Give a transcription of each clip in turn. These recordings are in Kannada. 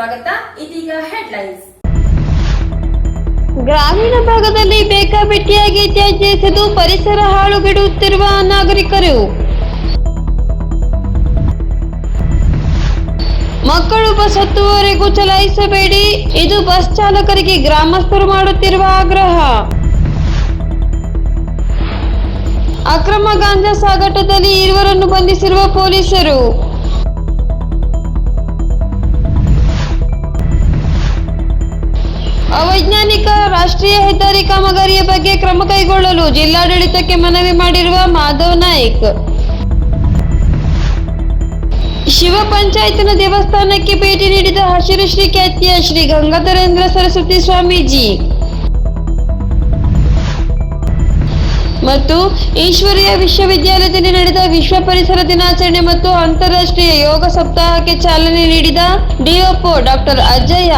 ಸ್ವಾಗತ. ಇದೀಗ ಹೆಡ್ಲೈನ್ಸ್ ಗ್ರಾಮೀಣ ಭಾಗದಲ್ಲಿ ಬೇಕಾಬಿಟ್ಟಿಯಾಗಿ ತ್ಯಾಜ್ಯ ಎಸೆದು ಪರಿಸರ ಹಾಳುಗೆಡುತ್ತಿರುವ ನಾಗರಿಕರು. ಮಕ್ಕಳು ಬಸ್ ಹತ್ತುವವರೆಗೂ ಚಲಾಯಿಸಬೇಡಿ. ಇದು ಬಸ್ ಚಾಲಕರಿಗೆ ಗ್ರಾಮಸ್ಥರು ಮಾಡುತ್ತಿರುವ ಆಗ್ರಹ. ಅಕ್ರಮ ಗಾಂಜಾ ಸಾಗಾಟದಲ್ಲಿ ಇರುವರನ್ನು ಬಂಧಿಸಿರುವ ಪೊಲೀಸರು. ಅವೈಜ್ಞಾನಿಕ, ರಾಷ್ಟ್ರೀಯ ಹೆದ್ದಾರಿ ಕಾಮಗಾರಿಯ ಬಗ್ಗೆ ಕ್ರಮ ಕೈಗೊಳ್ಳಲು ಜಿಲ್ಲಾಡಳಿತಕ್ಕೆ ಮನವಿ ಮಾಡಿರುವ ಮಾಧವ್ ನಾಯ್ಕ್. ಶಿವ ಪಂಚಾಯತ್ನ ದೇವಸ್ಥಾನಕ್ಕೆ ಭೇಟಿ ನೀಡಿದ ಹಸಿರು ಶ್ರೀ ಖ್ಯಾತಿಯ ಶ್ರೀ ಗಂಗಾಧರೇಂದ್ರ ಸರಸ್ವತಿ ಸ್ವಾಮೀಜಿ. ಮತ್ತು ಈಶ್ವರೀಯ ವಿಶ್ವವಿದ್ಯಾಲಯದಲ್ಲಿ ನಡೆದ ವಿಶ್ವ ಪರಿಸರ ದಿನಾಚರಣೆ ಮತ್ತು ಅಂತಾರಾಷ್ಟ್ರೀಯ ಯೋಗ ಸಪ್ತಾಹಕ್ಕೆ ಚಾಲನೆ ನೀಡಿದ ಡಿಒಪೋ ಡಾಕ್ಟರ್ ಅಜಯ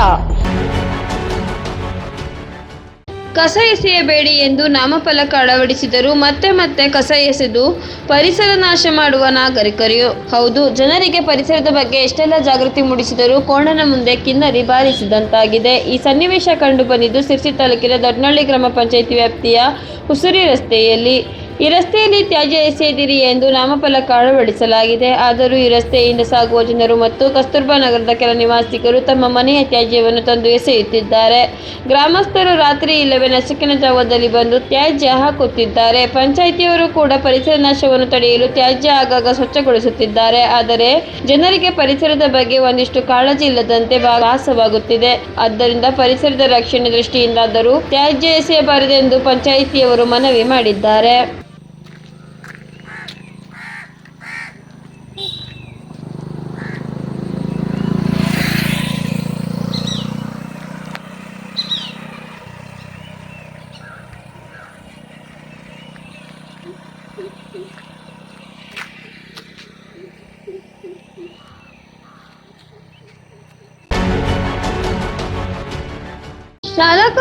ಕಸ ಎಸೆಯಬೇಡಿ ಎಂದು ನಾಮಫಲಕ ಅಳವಡಿಸಿದರು ಮತ್ತೆ ಮತ್ತೆ ಕಸ ಎಸೆದು ಪರಿಸರ ನಾಶ ಮಾಡುವ ನಾಗರಿಕರು. ಹೌದು, ಜನರಿಗೆ ಪರಿಸರದ ಬಗ್ಗೆ ಎಷ್ಟೆಲ್ಲ ಜಾಗೃತಿ ಮೂಡಿಸಿದರೂ ಕೋಣನ ಮುಂದೆ ಕಿನ್ನರಿ ಬಾರಿಸಿದಂತಾಗಿದೆ. ಈ ಸನ್ನಿವೇಶ ಕಂಡು ಬಂದಿದ್ದು ಸಿರ್ಸಿ ತಾಲೂಕಿನ ದೊಡ್ನಳ್ಳಿ ಗ್ರಾಮ ಪಂಚಾಯಿತಿ ವ್ಯಾಪ್ತಿಯ ಹುಸುರಿ ರಸ್ತೆಯಲ್ಲಿ. ಈ ರಸ್ತೆಯಲ್ಲಿ ತ್ಯಾಜ್ಯ ಎಸೆಯದಿರಿ ಎಂದು ನಾಮಫಲಕ ಅಳವಡಿಸಲಾಗಿದೆ ಆದರೂ ಈ ರಸ್ತೆಯಿಂದ ಸಾಗುವ ಜನರು ಮತ್ತು ಕಸ್ತೂರ್ಬಾ ನಗರದ ಕೆಲ ನಿವಾಸಿಗರು ತಮ್ಮ ಮನೆಯ ತ್ಯಾಜ್ಯವನ್ನು ತಂದು ಎಸೆಯುತ್ತಿದ್ದಾರೆ. ಗ್ರಾಮಸ್ಥರು ರಾತ್ರಿ ಇಲ್ಲವೇ ನಸುಕಿನ ಜಾವದಲ್ಲಿ ಬಂದು ತ್ಯಾಜ್ಯ ಹಾಕುತ್ತಿದ್ದಾರೆ. ಪಂಚಾಯಿತಿಯವರು ಕೂಡ ಪರಿಸರ ನಾಶವನ್ನು ತಡೆಯಲು ತ್ಯಾಜ್ಯ ಆಗಾಗ ಸ್ವಚ್ಛಗೊಳಿಸುತ್ತಿದ್ದಾರೆ. ಆದರೆ ಜನರಿಗೆ ಪರಿಸರದ ಬಗ್ಗೆ ಒಂದಿಷ್ಟು ಕಾಳಜಿ ಇಲ್ಲದಂತೆ ಭಾಸವಾಗುತ್ತಿದೆ. ಆದ್ದರಿಂದ ಪರಿಸರದ ರಕ್ಷಣೆ ದೃಷ್ಟಿಯಿಂದಾದರೂ ತ್ಯಾಜ್ಯ ಎಸೆಯಬಾರದೆಂದು ಪಂಚಾಯಿತಿಯವರು ಮನವಿ ಮಾಡಿದ್ದಾರೆ.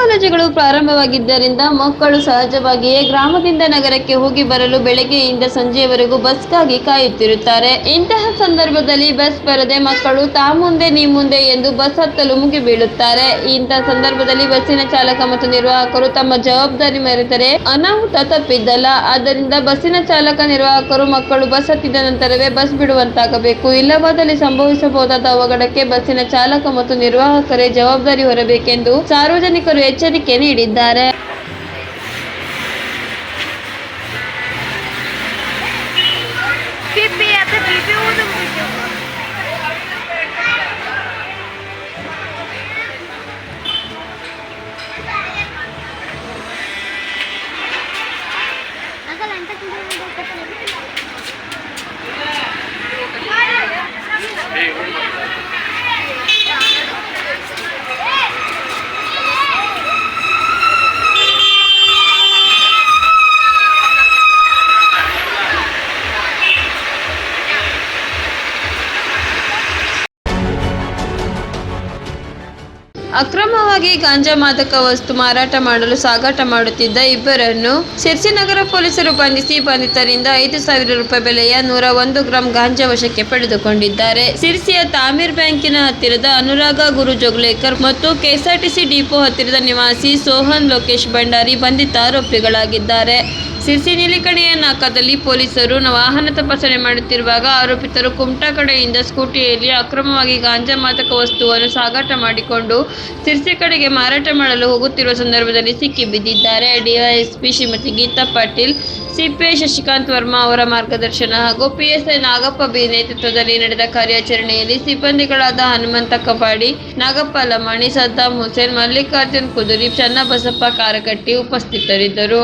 ಕಾಲೇಜುಗಳು ಪ್ರಾರಂಭವಾಗಿದ್ದರಿಂದ ಮಕ್ಕಳು ಸಹಜವಾಗಿಯೇ ಗ್ರಾಮದಿಂದ ನಗರಕ್ಕೆ ಹೋಗಿ ಬರಲು ಬೆಳಗ್ಗೆಯಿಂದ ಸಂಜೆಯವರೆಗೂ ಬಸ್ಗಾಗಿ ಕಾಯುತ್ತಿರುತ್ತಾರೆ. ಇಂತಹ ಸಂದರ್ಭದಲ್ಲಿ ಬಸ್ ಬರದೆ ಮಕ್ಕಳು ತಾ ಮುಂದೆ ನೀ ಮುಂದೆ ಎಂದು ಬಸ್ ಹತ್ತಲು ಮುಗಿಬೀಳುತ್ತಾರೆ ಇಂತಹ ಸಂದರ್ಭದಲ್ಲಿ ಬಸ್ಸಿನ ಚಾಲಕ ಮತ್ತು ನಿರ್ವಾಹಕರು ತಮ್ಮ ಜವಾಬ್ದಾರಿ ಮರೆತರೆ ಅನಾಹುತ ತಪ್ಪಿದ್ದಲ್ಲ. ಆದ್ದರಿಂದ ಬಸ್ಸಿನ ಚಾಲಕ, ನಿರ್ವಾಹಕರು, ಮಕ್ಕಳು ಬಸ್ ಹತ್ತಿದ ನಂತರವೇ ಬಸ್ ಬಿಡುವಂತಾಗಬೇಕು. ಇಲ್ಲವಾದಲ್ಲಿ ಸಂಭವಿಸಬಹುದಾದ ಅವಘಡಕ್ಕೆ ಬಸ್ಸಿನ ಚಾಲಕ ಮತ್ತು ನಿರ್ವಾಹಕರೇ ಜವಾಬ್ದಾರಿ ಹೊರಬೇಕೆಂದು ಸಾರ್ವಜನಿಕರು ಎಚ್ಚರಿಕೆ ನೀಡಿದ್ದಾರೆ. ಅಕ್ರಮವಾಗಿ ಗಾಂಜಾ ಮಾದಕ ವಸ್ತು ಮಾರಾಟ ಮಾಡಲು ಸಾಗಾಟ ಮಾಡುತ್ತಿದ್ದ ಇಬ್ಬರನ್ನು ಸಿರ್ಸಿನಗರ ಪೊಲೀಸರು ಬಂಧಿಸಿ ಬಂಧಿತರಿಂದ ಐದು ಸಾವಿರ ರೂಪಾಯಿ ಬೆಲೆಯ ನೂರ ಒಂದು ಗ್ರಾಂ ಗಾಂಜಾ ವಶಕ್ಕೆ ಪಡೆದುಕೊಂಡಿದ್ದಾರೆ. ಸಿರ್ಸಿಯ ತಾಮೀರ್ ಬ್ಯಾಂಕಿನ ಹತ್ತಿರದ ಅನುರಾಗ ಗುರು ಜೋಗ್ಲೇಕರ್ ಮತ್ತು ಕೆಎಸ್ಆರ್ಟಿಸಿ ಡಿಪೋ ಹತ್ತಿರದ ನಿವಾಸಿ ಸೋಹನ್ ಲೋಕೇಶ್ ಭಂಡಾರಿ ಬಂಧಿತ ಆರೋಪಿಗಳಾಗಿದ್ದಾರೆ. ಸಿರ್ಸಿ ನೀಲಿಕಣಿಯ ನಾಕದಲ್ಲಿ ಪೊಲೀಸರು ವಾಹನ ತಪಾಸಣೆ ಮಾಡುತ್ತಿರುವಾಗ ಆರೋಪಿತರು ಕುಮಟಾ ಕಡೆಯಿಂದ ಸ್ಕೂಟಿಯಲ್ಲಿ ಅಕ್ರಮವಾಗಿ ಗಾಂಜಾ ಮಾದಕ ವಸ್ತುವನ್ನು ಸಾಗಾಟ ಮಾಡಿಕೊಂಡು ಸಿರ್ಸಿ ಕಡೆಗೆ ಮಾರಾಟ ಮಾಡಲು ಹೋಗುತ್ತಿರುವ ಸಂದರ್ಭದಲ್ಲಿ ಸಿಕ್ಕಿ ಬಿದ್ದಿದ್ದಾರೆ. ಡಿವೈಎಸ್ಪಿ ಶ್ರೀಮತಿ ಗೀತಾ ಪಾಟೀಲ್, ಸಿಪಿಐ ಶಶಿಕಾಂತ್ ವರ್ಮಾ ಅವರ ಮಾರ್ಗದರ್ಶನ ಹಾಗೂ ಪಿಎಸ್ಐ ನಾಗಪ್ಪ ಬಿ ನೇತೃತ್ವದಲ್ಲಿ ನಡೆದ ಕಾರ್ಯಾಚರಣೆಯಲ್ಲಿ ಸಿಬ್ಬಂದಿಗಳಾದ ಹನುಮಂತ ಕಬಾಡಿ, ನಾಗಪ್ಪ ಲಮಾಣಿ ಸದ್ದಾಂ ಹುಸೇನ್, ಮಲ್ಲಿಕಾರ್ಜುನ್ ಕುದುರಿ, ಚನ್ನಬಸಪ್ಪ ಕಾರಕಟ್ಟಿ ಉಪಸ್ಥಿತರಿದ್ದರು.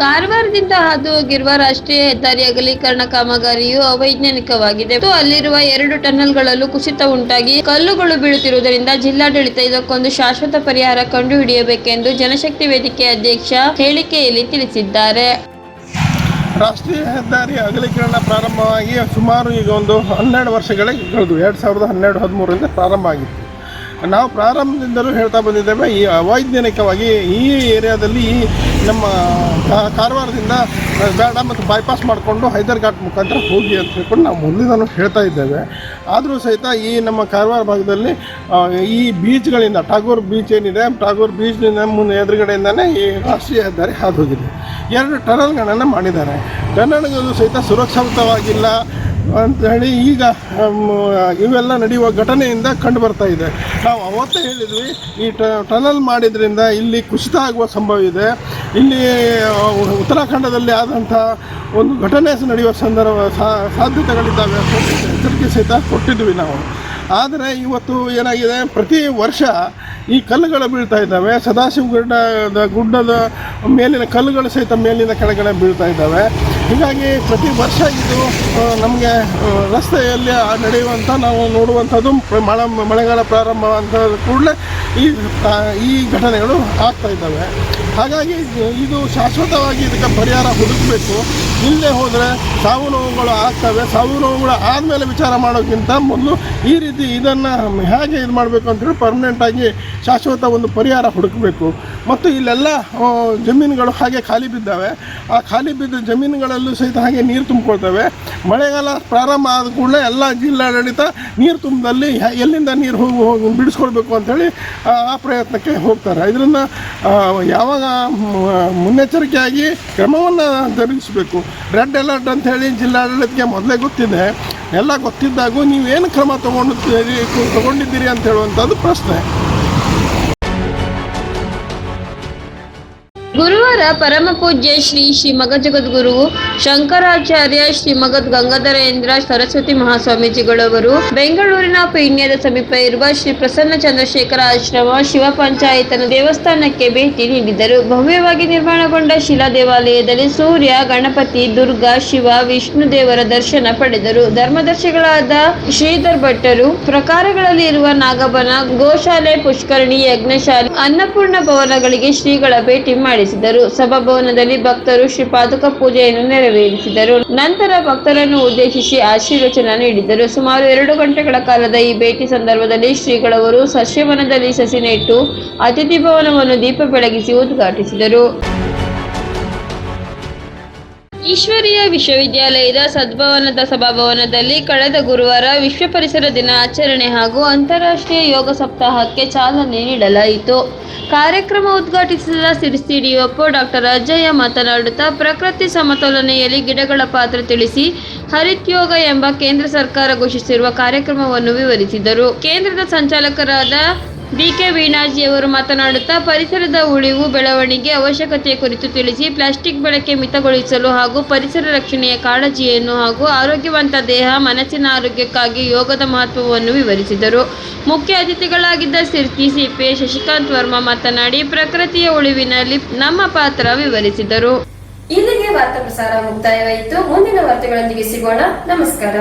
ಕಾರವಾರದಿಂದ ಹಾದು ಹೋಗಿರುವ ರಾಷ್ಟ್ರೀಯ ಹೆದ್ದಾರಿ ಅಗಲೀಕರಣ ಕಾಮಗಾರಿಯು ಅವೈಜ್ಞಾನಿಕವಾಗಿದೆ. ಮತ್ತು ಅಲ್ಲಿರುವ ಎರಡು ಟನ್ನಲ್ಗಳಲ್ಲೂ ಕುಸಿತ ಉಂಟಾಗಿ ಕಲ್ಲುಗಳು ಬೀಳುತ್ತಿರುವುದರಿಂದ ಜಿಲ್ಲಾಡಳಿತ ಇದಕ್ಕೊಂದು ಶಾಶ್ವತ ಪರಿಹಾರ ಕಂಡುಹಿಡಿಯಬೇಕೆಂದು ಜನಶಕ್ತಿ ವೇದಿಕೆ ಅಧ್ಯಕ್ಷ ಹೇಳಿಕೆಯಲ್ಲಿ ತಿಳಿಸಿದ್ದಾರೆ. ರಾಷ್ಟ್ರೀಯ ಹೆದ್ದಾರಿ ಅಗಲೀಕರಣ ಪ್ರಾರಂಭವಾಗಿ ಸುಮಾರು ಈಗ ಒಂದು ಹನ್ನೆರಡು ವರ್ಷಗಳೇ ಕಳೆದು, ಎರಡು ಸಾವಿರದ ಹನ್ನೆರಡು ಹದಿಮೂರರಿಂದ ಪ್ರಾರಂಭ ಆಗಿತ್ತು ನಾವು ಪ್ರಾರಂಭದಿಂದಲೂ ಹೇಳ್ತಾ ಬಂದಿದ್ದೇವೆ, ಈ ಅವೈಜ್ಞಾನಿಕವಾಗಿ ಈ ಏರಿಯಾದಲ್ಲಿ ನಮ್ಮ ಕಾರವಾರದಿಂದ ಬೇಡ ಮತ್ತು ಬೈಪಾಸ್ ಮಾಡಿಕೊಂಡು ಹೈದರ್ಘಾಟ್ ಮುಖಾಂತರ ಹೋಗಿ ಅಂತ ಹೇಳ್ಕೊಂಡು ನಾವು ಮೊದಲಿಂದನೂ ಹೇಳ್ತಾ ಇದ್ದೇವೆ. ಆದರೂ ಸಹಿತ ಈ ನಮ್ಮ ಕಾರವಾರ ಭಾಗದಲ್ಲಿ ಈ ಬೀಚ್ಗಳಿಂದ, ಟಾಗೂರ್ ಬೀಚ್ ಏನಿದೆ, ಟಾಗೂರ್ ಬೀಚ್ನಿಂದ ಮುಂದೆ ಎದುರುಗಡೆಯಿಂದನೇ ಈ ರಾಷ್ಟ್ರೀಯ ಹೆದ್ದಾರಿ ಹಾದು ಹೋಗಿದೆ. ಎರಡು ಟನಲ್ಗಳನ್ನು ಮಾಡಿದ್ದಾರೆ. ಟನಲ್ಗಳು ಸಹಿತ ಸುರಕ್ಷಿತವಾಗಿಲ್ಲ. ಅಂತ ಹೇಳಿ ಈಗ ಇವೆಲ್ಲ ನಡೆಯುವ ಘಟನೆಯಿಂದ ಕಂಡು ಬರ್ತಾ ಇದೆ. ನಾವು ಅವತ್ತೇ ಹೇಳಿದ್ವಿ, ಈ ಟನಲ್ ಮಾಡಿದ್ರಿಂದ ಇಲ್ಲಿ ಕುಸಿತ ಆಗುವ ಸಂಭವ ಇದೆ ಇಲ್ಲಿ ಉತ್ತರಾಖಂಡದಲ್ಲಿ ಆದಂಥ ಒಂದು ಘಟನೆ ನಡೆಯುವ ಸಂದರ್ಭ ಸಾಧ್ಯತೆಗಳಿದ್ದಾವೆ ಎಚ್ಚರಿಕೆ ಸಹಿತ ಕೊಟ್ಟಿದ್ವಿ ನಾವು. ಆದರೆ ಇವತ್ತು ಏನಾಗಿದೆ, ಪ್ರತಿ ವರ್ಷ ಈ ಕಲ್ಲುಗಳು ಬೀಳ್ತಾ ಇದ್ದಾವೆ ಸದಾಶಿವ ಗುಡ್ಡದ ಗುಡ್ಡದ ಮೇಲಿನ ಕಲ್ಲುಗಳು ಸಹಿತ ಮೇಲಿನ ಕೆಳಗಡೆ ಬೀಳ್ತಾ ಇದ್ದಾವೆ. ಹೀಗಾಗಿ ಪ್ರತಿ ವರ್ಷ ಇದು ನಮಗೆ ರಸ್ತೆಯಲ್ಲಿ ನಡೆಯುವಂಥ ನಾವು ನೋಡುವಂಥದ್ದು ಮಳೆ ಮಳೆಗಾಲ ಪ್ರಾರಂಭ ಅಂತ ಕೂಡಲೇ ಈ ಈ ಘಟನೆಗಳು ಆಗ್ತಾ ಇದ್ದಾವೆ. ಹಾಗಾಗಿ ಇದು ಶಾಶ್ವತವಾಗಿ ಇದಕ್ಕೆ ಪರಿಹಾರ ಹುಡುಕಬೇಕು. ಇಲ್ಲದೆ ಹೋದರೆ ಸಾವು ನೋವುಗಳು ಆಗ್ತವೆ. ಸಾವು ನೋವುಗಳು ಆದಮೇಲೆ ವಿಚಾರ ಮಾಡೋಕ್ಕಿಂತ ಮೊದಲು ಈ ರೀತಿ ಇದನ್ನು ಹೇಗೆ ಇದು ಮಾಡಬೇಕು ಅಂತೇಳಿ ಪರ್ಮನೆಂಟಾಗಿ ಶಾಶ್ವತ ಒಂದು ಪರಿಹಾರ ಹುಡುಕಬೇಕು. ಮತ್ತು ಇಲ್ಲೆಲ್ಲ ಜಮೀನುಗಳು ಹಾಗೆ ಖಾಲಿ ಬಿದ್ದಾವೆ. ಆ ಖಾಲಿ ಬಿದ್ದ ಜಮೀನುಗಳಲ್ಲೂ ಸಹಿತ ಹಾಗೆ ನೀರು ತುಂಬಿಕೊಳ್ತವೆ. ಮಳೆಗಾಲ ಪ್ರಾರಂಭ ಆದ ಕೂಡಲೇ ಎಲ್ಲ ಜಿಲ್ಲಾಡಳಿತ ನೀರು ತುಂಬದಲ್ಲಿ ಎಲ್ಲಿಂದ ನೀರು ಹೋಗಿ ಹೋಗಿ ಬಿಡಿಸ್ಕೊಳ್ಬೇಕು ಅಂಥೇಳಿ ಆ ಪ್ರಯತ್ನಕ್ಕೆ ಹೋಗ್ತಾರೆ. ಇದರಿಂದ ಯಾವಾಗ ಮುನ್ನೆಚ್ಚರಿಕೆಯಾಗಿ ಕ್ರಮವನ್ನು ಜರುಗಿಸಬೇಕು ರೆಡ್ ಅಲರ್ಟ್ ಅಂತ ಹೇಳಿ ಜಿಲ್ಲಾಡಳಿತಕ್ಕೆ ಮೊದಲೇ ಗೊತ್ತಿದೆ. ಎಲ್ಲ ಗೊತ್ತಿದ್ದಾಗೂ ನೀವೇನು ಕ್ರಮ ತೊಗೊಂಡು ತಗೊಂಡಿದ್ದೀರಿ ಅಂತ ಹೇಳುವಂಥದ್ದು ಪ್ರಶ್ನೆ. ಗುರುವಾರ ಪರಮ ಪೂಜ್ಯ ಶ್ರೀ ಶ್ರೀ ಜಗದ್ಗುರು ಶಂಕರಾಚಾರ್ಯ ಶ್ರೀ ಮಗದ್ ಗಂಗಾಧರೇಂದ್ರ ಸರಸ್ವತಿ ಮಹಾಸ್ವಾಮೀಜಿಗಳವರು, ಬೆಂಗಳೂರಿನ ಪೀಣ್ಯದ ಸಮೀಪ ಇರುವ ಶ್ರೀ ಪ್ರಸನ್ನ ಚಂದ್ರಶೇಖರ ಆಶ್ರಮ ಶಿವ ಪಂಚಾಯತನ ದೇವಸ್ಥಾನಕ್ಕೆ ಭೇಟಿ ನೀಡಿದರು. ಭವ್ಯವಾಗಿ ನಿರ್ಮಾಣಗೊಂಡ ಶಿಲಾ ದೇವಾಲಯದಲ್ಲಿ ಸೂರ್ಯ, ಗಣಪತಿ, ದುರ್ಗಾ, ಶಿವ, ವಿಷ್ಣು ದೇವರ ದರ್ಶನ ಪಡೆದರು. ಧರ್ಮದರ್ಶಿಗಳಾದ ಶ್ರೀಧರ್ ಭಟ್ಟರು, ಪ್ರಕಾರಗಳಲ್ಲಿ ಇರುವ ನಾಗಬನ, ಗೋಶಾಲೆ, ಪುಷ್ಕರಣಿ, ಯಜ್ಞಶಾಲೆ, ಅನ್ನಪೂರ್ಣ ಭವನಗಳಿಗೆ ಶ್ರೀಗಳ ಭೇಟಿ ಮಾಡಿಸಿದರು ಸಭಾಭವನದಲ್ಲಿ ಭಕ್ತರು ಶ್ರೀ ಪಾದುಕ ಪೂಜೆಯನ್ನು ನೆರವೇರಿಸಿದರು. ನಂತರ ಭಕ್ತರನ್ನು ಉದ್ದೇಶಿಸಿ ಆಶೀರ್ವಚನ ನೀಡಿದರು. ಸುಮಾರು ಎರಡು ಗಂಟೆಗಳ ಕಾಲದ ಈ ಭೇಟಿ ಸಂದರ್ಭದಲ್ಲಿ ಶ್ರೀಗಳವರು ಸಸ್ಯವನದಲ್ಲಿ ಸಸಿ ನೆಟ್ಟು ಅತಿಥಿ ಭವನವನ್ನು ದೀಪ ಬೆಳಗಿಸಿ ಉದ್ಘಾಟಿಸಿದರು. ಈಶ್ವರೀಯ ವಿಶ್ವವಿದ್ಯಾಲಯದ ಸದ್ಭವನದ ಸಭಾಭವನದಲ್ಲಿ ಕಳೆದ ಗುರುವಾರ ವಿಶ್ವ ಪರಿಸರ ದಿನ ಆಚರಣೆ ಹಾಗೂ ಅಂತಾರಾಷ್ಟ್ರೀಯ ಯೋಗ ಸಪ್ತಾಹಕ್ಕೆ ಚಾಲನೆ ನೀಡಲಾಯಿತು. ಕಾರ್ಯಕ್ರಮ ಉದ್ಘಾಟಿಸಿದ ಸಿರಿಸಿ ಡಿಒಪ್ಪು ಡಾಕ್ಟರ್ ಅಜಯ್ಯ ಮಾತನಾಡುತ್ತಾ, ಪ್ರಕೃತಿ ಸಮತೋಲನೆಯಲ್ಲಿ ಗಿಡಗಳ ಪಾತ್ರ ತಿಳಿಸಿ, ಹರಿತ್ ಯೋಗ ಎಂಬ ಕೇಂದ್ರ ಸರ್ಕಾರ ಘೋಷಿಸಿರುವ ಕಾರ್ಯಕ್ರಮವನ್ನು ವಿವರಿಸಿದರು. ಕೇಂದ್ರದ ಸಂಚಾಲಕರಾದ ಬಿಕೆ ವೀಣಾಜಿಯವರು ಮಾತನಾಡುತ್ತಾ, ಪರಿಸರದ ಉಳಿವು ಬೆಳವಣಿಗೆ ಅವಶ್ಯಕತೆ ಕುರಿತು ತಿಳಿಸಿ, ಪ್ಲಾಸ್ಟಿಕ್ ಬಳಕೆ ಮಿತಗೊಳಿಸಲು ಹಾಗೂ ಪರಿಸರ ರಕ್ಷಣೆಯ ಕಾಳಜಿಯನ್ನು ಹಾಗೂ ಆರೋಗ್ಯವಂತ ದೇಹ, ಮನಸ್ಸಿನ ಆರೋಗ್ಯಕ್ಕಾಗಿ ಯೋಗದ ಮಹತ್ವವನ್ನು ವಿವರಿಸಿದರು. ಮುಖ್ಯ ಅತಿಥಿಗಳಾಗಿದ್ದ ಸಿರ್ಕಿ ಸಿಪಿ ಶಶಿಕಾಂತ್ ವರ್ಮಾ ಮಾತನಾಡಿ, ಪ್ರಕೃತಿಯ ಉಳಿವಿನಲ್ಲಿ ನಮ್ಮ ಪಾತ್ರ ವಿವರಿಸಿದರು. ಇಲ್ಲಿಗೆ ವಾರ್ತಾ ಪ್ರಸಾರ ಮುಕ್ತಾಯವಾಯಿತು. ಮುಂದಿನ ವಾರ್ತೆಗಳೊಂದಿಗೆ ಸಿಗೋಣ. ನಮಸ್ಕಾರ.